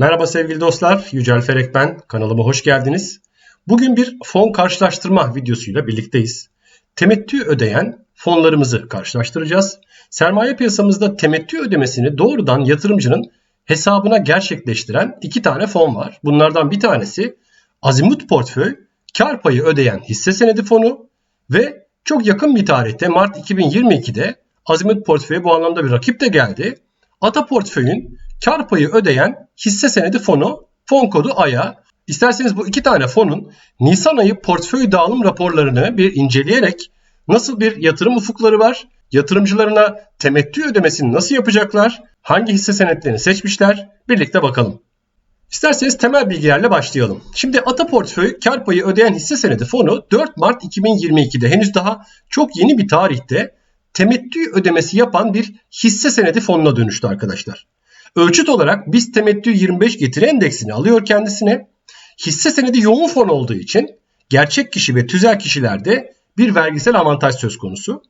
Merhaba sevgili dostlar, Yücel Ferek ben. Kanalıma hoş geldiniz. Bugün bir fon karşılaştırma videosuyla birlikteyiz. Temettü ödeyen fonlarımızı karşılaştıracağız. Sermaye piyasamızda temettü ödemesini doğrudan yatırımcının hesabına gerçekleştiren iki tane fon var. Bunlardan bir tanesi Azimut Portföy kar payı ödeyen hisse senedi fonu ve çok yakın bir tarihte Mart 2022'de Azimut Portföy'e bu anlamda bir rakip de geldi. Ata Portföy'ün kar payı ödeyen hisse senedi fonu fon kodu AYA. İsterseniz bu iki tane fonun Nisan ayı portföy dağılım raporlarını bir inceleyerek nasıl bir yatırım ufukları var, yatırımcılarına temettü ödemesini nasıl yapacaklar, hangi hisse senetlerini seçmişler birlikte bakalım. İsterseniz temel bilgilerle başlayalım. Şimdi Ata Portföy kar payı ödeyen hisse senedi fonu 4 Mart 2022'de henüz daha çok yeni bir tarihte temettü ödemesi yapan bir hisse senedi fonuna dönüştü arkadaşlar. Ölçüt olarak biz temettü 25 getiri endeksini alıyor kendisine. Hisse senedi yoğun fon olduğu için gerçek kişi ve tüzel kişilerde bir vergisel avantaj söz konusu.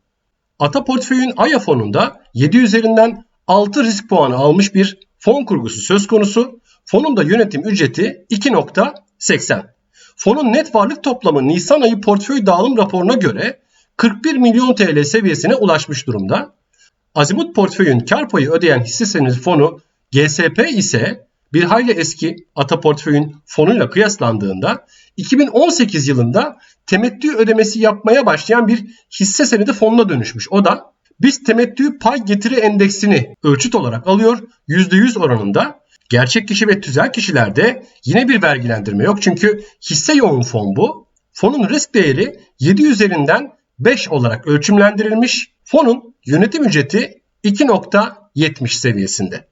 Ata portföyün AYA fonunda 7 üzerinden 6 risk puanı almış bir fon kurgusu söz konusu. Fonun da yönetim ücreti 2.80. Fonun net varlık toplamı Nisan ayı portföy dağılım raporuna göre 41 milyon TL seviyesine ulaşmış durumda. Azimut portföyün kar payı ödeyen hisse senedi fonu GSP ise bir hayli eski Ata portföyün fonuyla kıyaslandığında 2018 yılında temettü ödemesi yapmaya başlayan bir hisse senedi fonuna dönüşmüş. O da biz temettü pay getiri endeksini ölçüt olarak alıyor %100 oranında. Gerçek kişi ve tüzel kişilerde yine bir vergilendirme yok çünkü hisse yoğun fon bu. Fonun risk değeri 7 üzerinden 5 olarak ölçümlendirilmiş. Fonun yönetim ücreti 2.70 seviyesinde.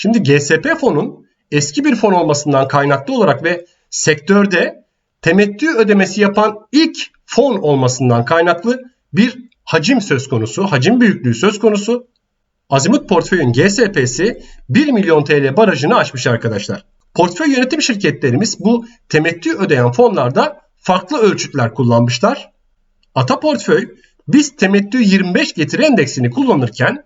Şimdi GSP fonun eski bir fon olmasından kaynaklı olarak ve sektörde temettü ödemesi yapan ilk fon olmasından kaynaklı bir hacim söz konusu, hacim büyüklüğü söz konusu. Azimut portföyün GSP'si 1 milyon TL barajını aşmış arkadaşlar. Portföy yönetim şirketlerimiz bu temettü ödeyen fonlarda farklı ölçütler kullanmışlar. Ata portföy biz temettü 25 getiri endeksini kullanırken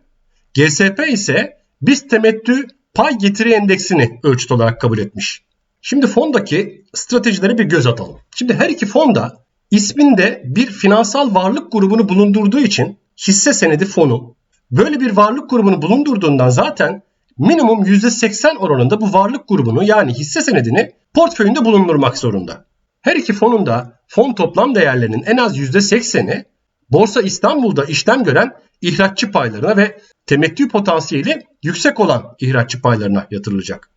GSP ise biz temettü pay getiri endeksini ölçüt olarak kabul etmiş. Şimdi fondaki stratejilere bir göz atalım. Şimdi her iki fonda isminde bir finansal varlık grubunu bulundurduğu için hisse senedi fonu böyle bir varlık grubunu bulundurduğundan zaten minimum %80 oranında bu varlık grubunu yani hisse senedini portföyünde bulundurmak zorunda. Her iki fonun da fon toplam değerlerinin en az %80'i Borsa İstanbul'da işlem gören ihraççı paylarına ve temettü potansiyeli yüksek olan ihraççı paylarına yatırılacak.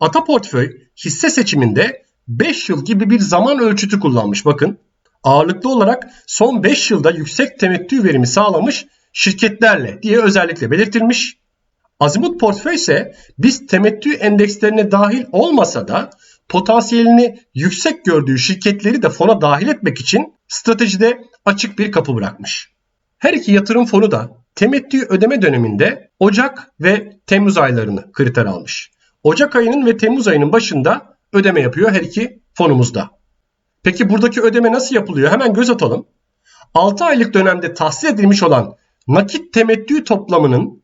Ata portföy hisse seçiminde 5 yıl gibi bir zaman ölçütü kullanmış bakın. Ağırlıklı olarak son 5 yılda yüksek temettü verimi sağlamış şirketlerle diye özellikle belirtilmiş. Azimut portföy ise biz temettü endekslerine dahil olmasa da potansiyelini yüksek gördüğü şirketleri de fona dahil etmek için stratejide açık bir kapı bırakmış. Her iki yatırım fonu da temettü ödeme döneminde Ocak ve Temmuz aylarını kriter almış. Ocak ayının ve Temmuz ayının başında ödeme yapıyor her iki fonumuzda. Peki buradaki ödeme nasıl yapılıyor? Hemen göz atalım. 6 aylık dönemde tahsil edilmiş olan nakit temettü toplamının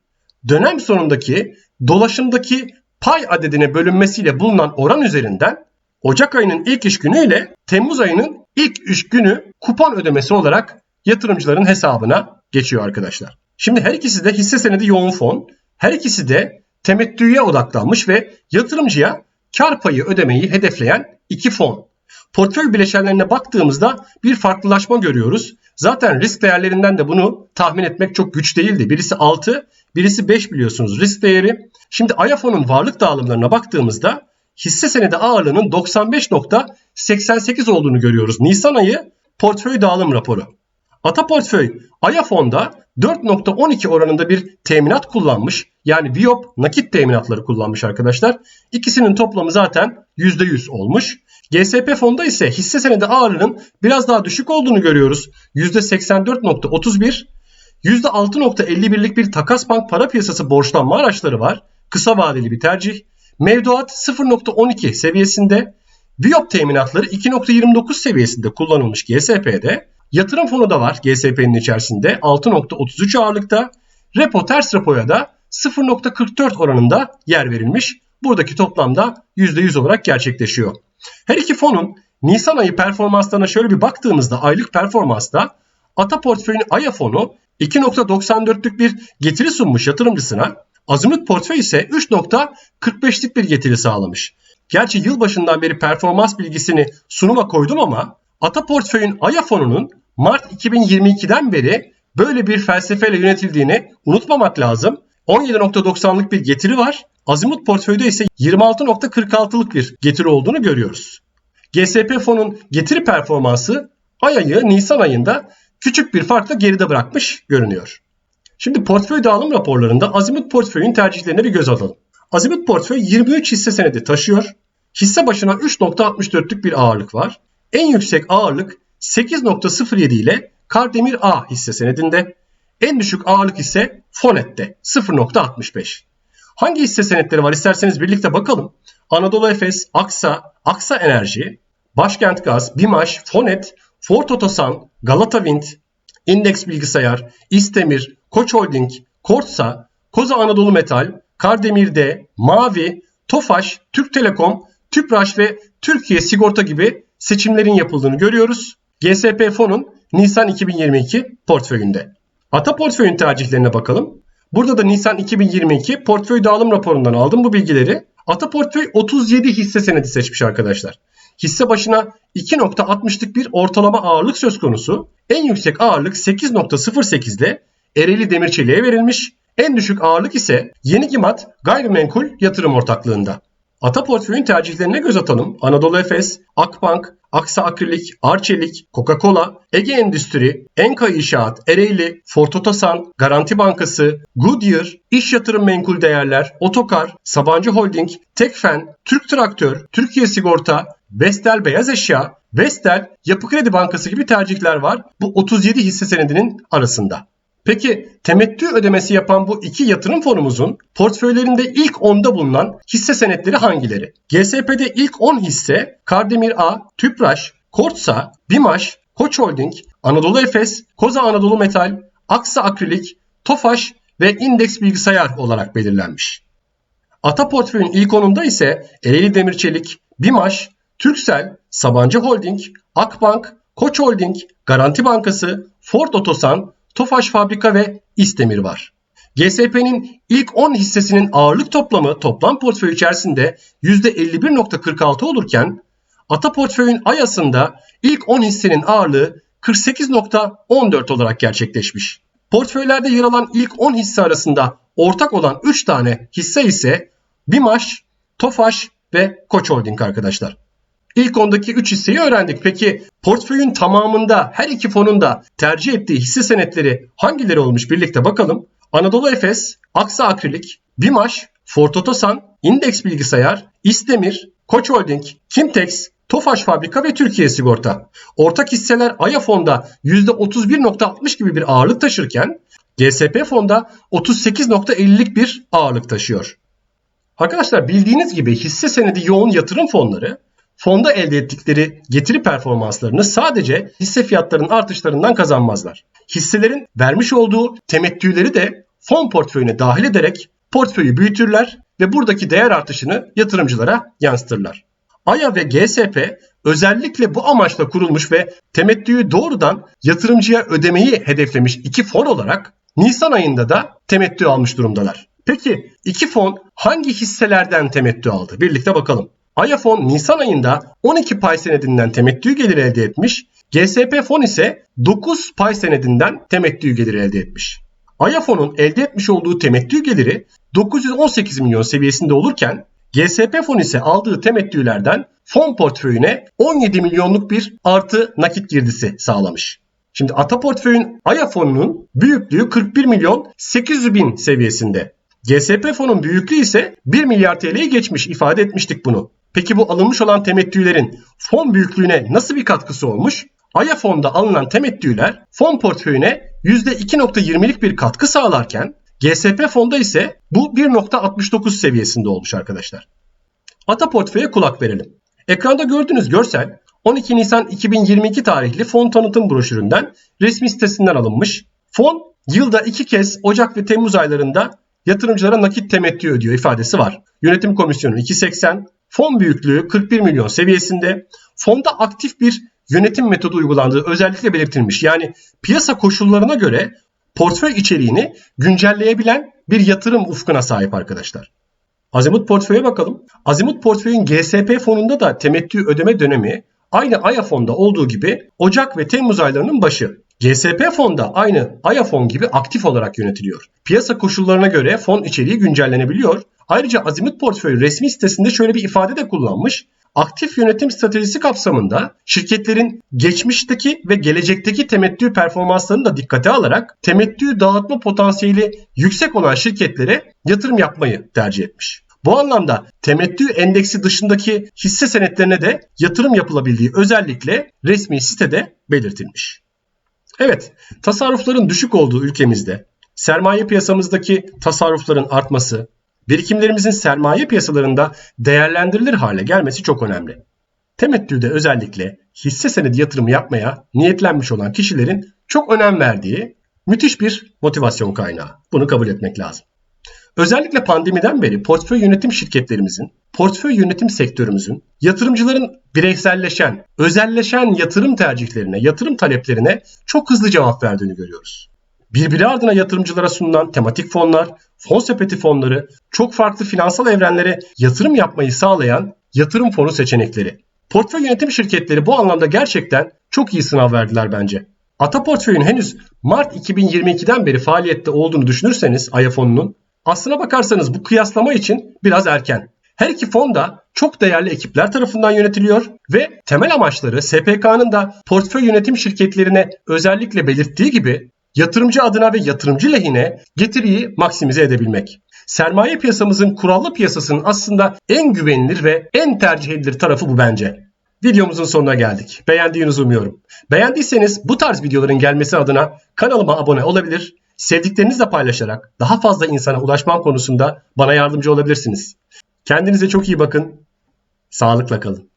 dönem sonundaki dolaşımdaki pay adedine bölünmesiyle bulunan oran üzerinden Ocak ayının ilk iş günü ile Temmuz ayının ilk iş günü kupon ödemesi olarak yatırımcıların hesabına geçiyor arkadaşlar. Şimdi her ikisi de hisse senedi yoğun fon, her ikisi de temettüye odaklanmış ve yatırımcıya kar payı ödemeyi hedefleyen iki fon. Portföy bileşenlerine baktığımızda bir farklılaşma görüyoruz. Zaten risk değerlerinden de bunu tahmin etmek çok güç değildi. Birisi 6, birisi 5 biliyorsunuz risk değeri. Şimdi AYAFO'nun varlık dağılımlarına baktığımızda hisse senedi ağırlığının 95.88 olduğunu görüyoruz. Nisan ayı portföy dağılım raporu. Ata portföy AYAFON'da 4.12 oranında bir teminat kullanmış. Yani Biop nakit teminatları kullanmış arkadaşlar. İkisinin toplamı zaten %100 olmuş. GSP fonda ise hisse senedi ağırlığının biraz daha düşük olduğunu görüyoruz. %84.31. %6.51'lik bir takas bank para piyasası borçlanma araçları var. Kısa vadeli bir tercih. Mevduat 0.12 seviyesinde. Biop teminatları 2.29 seviyesinde kullanılmış GSP'de. Yatırım fonu da var GSP'nin içerisinde 6.33 ağırlıkta. Repo ters repoya da 0.44 oranında yer verilmiş. buradaki toplamda %100 olarak gerçekleşiyor. Her iki fonun Nisan ayı performanslarına şöyle bir baktığımızda aylık performansta Ata portföyün Aya fonu 2.94'lük bir getiri sunmuş yatırımcısına. Azimut portföy ise 3.45'lik bir getiri sağlamış. Gerçi yılbaşından beri performans bilgisini sunuma koydum ama Ata portföyün Aya fonunun Mart 2022'den beri böyle bir felsefeyle yönetildiğini unutmamak lazım. 17.90'lık bir getiri var. Azimut portföyde ise 26.46'lık bir getiri olduğunu görüyoruz. GSP fonun getiri performansı ay ayı Nisan ayında küçük bir farkla geride bırakmış görünüyor. Şimdi portföy dağılım raporlarında Azimut portföyün tercihlerine bir göz atalım. Azimut portföy 23 hisse senedi taşıyor. Hisse başına 3.64'lük bir ağırlık var. En yüksek ağırlık 8.07 ile Kardemir A hisse senedinde. En düşük ağırlık ise Fonet'te 0.65. Hangi hisse senetleri var isterseniz birlikte bakalım. Anadolu Efes, Aksa, Aksa Enerji, Başkent Gaz, Bimaş, Fonet, Ford Otosan, Galata Wind, Index Bilgisayar, İstemir, Koç Holding, Korsa, Koza Anadolu Metal, Kardemir'de, Mavi, Tofaş, Türk Telekom, Tüpraş ve Türkiye Sigorta gibi seçimlerin yapıldığını görüyoruz. GSP fonun Nisan 2022 portföyünde. Ata portföyün tercihlerine bakalım. Burada da Nisan 2022 portföy dağılım raporundan aldım bu bilgileri. Ata portföy 37 hisse senedi seçmiş arkadaşlar. Hisse başına 2.60'lık bir ortalama ağırlık söz konusu. En yüksek ağırlık 8.08'de Ereğli Demirçeli'ye verilmiş. En düşük ağırlık ise Yeni Gimat Gayrimenkul Yatırım Ortaklığında. Ata portföyün tercihlerine göz atalım. Anadolu Efes, Akbank, Aksa Akrilik, Arçelik, Coca-Cola, Ege Endüstri, Enka İnşaat, Ereğli, Ford Otosan, Garanti Bankası, Goodyear, İş Yatırım Menkul Değerler, Otokar, Sabancı Holding, Tekfen, Türk Traktör, Türkiye Sigorta, Vestel Beyaz Eşya, Vestel, Yapı Kredi Bankası gibi tercihler var bu 37 hisse senedinin arasında. Peki temettü ödemesi yapan bu iki yatırım fonumuzun portföylerinde ilk 10'da bulunan hisse senetleri hangileri? GSP'de ilk 10 hisse Kardemir A, Tüpraş, Kortsa, Bimaş, Koç Holding, Anadolu Efes, Koza Anadolu Metal, Aksa Akrilik, Tofaş ve Indeks Bilgisayar olarak belirlenmiş. Ata portföyün ilk 10'unda ise Ereğli Demirçelik, Bimaş, Türksel, Sabancı Holding, Akbank, Koç Holding, Garanti Bankası, Ford Otosan, Tofaş Fabrika ve İstemir var. GSP'nin ilk 10 hissesinin ağırlık toplamı toplam portföy içerisinde %51.46 olurken Ata portföyün ayasında ilk 10 hissenin ağırlığı 48.14 olarak gerçekleşmiş. Portföylerde yer alan ilk 10 hisse arasında ortak olan 3 tane hisse ise Bimaş, Tofaş ve Koç Holding arkadaşlar. İlk ondaki 3 hisseyi öğrendik. Peki portföyün tamamında her iki fonun da tercih ettiği hisse senetleri hangileri olmuş birlikte bakalım. Anadolu Efes, Aksa Akrilik, Bimaş, Ford Otosan, Index Bilgisayar, İstemir, Koç Holding, Kimtex, Tofaş Fabrika ve Türkiye Sigorta. Ortak hisseler Aya fonda %31.60 gibi bir ağırlık taşırken GSP fonda 38.50'lik bir ağırlık taşıyor. Arkadaşlar bildiğiniz gibi hisse senedi yoğun yatırım fonları fonda elde ettikleri getiri performanslarını sadece hisse fiyatlarının artışlarından kazanmazlar. Hisselerin vermiş olduğu temettüleri de fon portföyüne dahil ederek portföyü büyütürler ve buradaki değer artışını yatırımcılara yansıtırlar. AYA ve GSP özellikle bu amaçla kurulmuş ve temettüyü doğrudan yatırımcıya ödemeyi hedeflemiş iki fon olarak Nisan ayında da temettü almış durumdalar. Peki iki fon hangi hisselerden temettü aldı? Birlikte bakalım. Ayafon Nisan ayında 12 pay senedinden temettü geliri elde etmiş. GSP fon ise 9 pay senedinden temettü geliri elde etmiş. Ayafon'un elde etmiş olduğu temettü geliri 918 milyon seviyesinde olurken GSP fon ise aldığı temettülerden fon portföyüne 17 milyonluk bir artı nakit girdisi sağlamış. Şimdi Ata portföyün Aya büyüklüğü 41 milyon 800 bin seviyesinde. GSP fonun büyüklüğü ise 1 milyar TL'yi geçmiş ifade etmiştik bunu. Peki bu alınmış olan temettülerin fon büyüklüğüne nasıl bir katkısı olmuş? Aya fonda alınan temettüler fon portföyüne %2.20'lik bir katkı sağlarken GSP fonda ise bu 1.69 seviyesinde olmuş arkadaşlar. Ata portföye kulak verelim. Ekranda gördüğünüz görsel 12 Nisan 2022 tarihli fon tanıtım broşüründen resmi sitesinden alınmış. Fon yılda iki kez Ocak ve Temmuz aylarında yatırımcılara nakit temettü ödüyor ifadesi var. Yönetim komisyonu 2.80, fon büyüklüğü 41 milyon seviyesinde, fonda aktif bir yönetim metodu uygulandığı özellikle belirtilmiş. Yani piyasa koşullarına göre portföy içeriğini güncelleyebilen bir yatırım ufkuna sahip arkadaşlar. Azimut portföye bakalım. Azimut portföyün GSP fonunda da temettü ödeme dönemi aynı AYA fonda olduğu gibi Ocak ve Temmuz aylarının başı. GSP fonda aynı AYA fon gibi aktif olarak yönetiliyor. Piyasa koşullarına göre fon içeriği güncellenebiliyor. Ayrıca Azimut portföyü resmi sitesinde şöyle bir ifade de kullanmış. Aktif yönetim stratejisi kapsamında şirketlerin geçmişteki ve gelecekteki temettü performanslarını da dikkate alarak temettü dağıtma potansiyeli yüksek olan şirketlere yatırım yapmayı tercih etmiş. Bu anlamda temettü endeksi dışındaki hisse senetlerine de yatırım yapılabildiği özellikle resmi sitede belirtilmiş. Evet, tasarrufların düşük olduğu ülkemizde sermaye piyasamızdaki tasarrufların artması, birikimlerimizin sermaye piyasalarında değerlendirilir hale gelmesi çok önemli. Temettüde özellikle hisse senedi yatırımı yapmaya niyetlenmiş olan kişilerin çok önem verdiği müthiş bir motivasyon kaynağı. Bunu kabul etmek lazım. Özellikle pandemiden beri portföy yönetim şirketlerimizin, portföy yönetim sektörümüzün, yatırımcıların bireyselleşen, özelleşen yatırım tercihlerine, yatırım taleplerine çok hızlı cevap verdiğini görüyoruz. Birbiri ardına yatırımcılara sunulan tematik fonlar, fon sepeti fonları, çok farklı finansal evrenlere yatırım yapmayı sağlayan yatırım fonu seçenekleri. Portföy yönetim şirketleri bu anlamda gerçekten çok iyi sınav verdiler bence. Ata portföyün henüz Mart 2022'den beri faaliyette olduğunu düşünürseniz Aya fonunun aslına bakarsanız bu kıyaslama için biraz erken. Her iki fon da çok değerli ekipler tarafından yönetiliyor ve temel amaçları SPK'nın da portföy yönetim şirketlerine özellikle belirttiği gibi yatırımcı adına ve yatırımcı lehine getiriyi maksimize edebilmek. Sermaye piyasamızın kurallı piyasasının aslında en güvenilir ve en tercih edilir tarafı bu bence. Videomuzun sonuna geldik. Beğendiğinizi umuyorum. Beğendiyseniz bu tarz videoların gelmesi adına kanalıma abone olabilir, sevdiklerinizle paylaşarak daha fazla insana ulaşmam konusunda bana yardımcı olabilirsiniz. Kendinize çok iyi bakın. Sağlıkla kalın.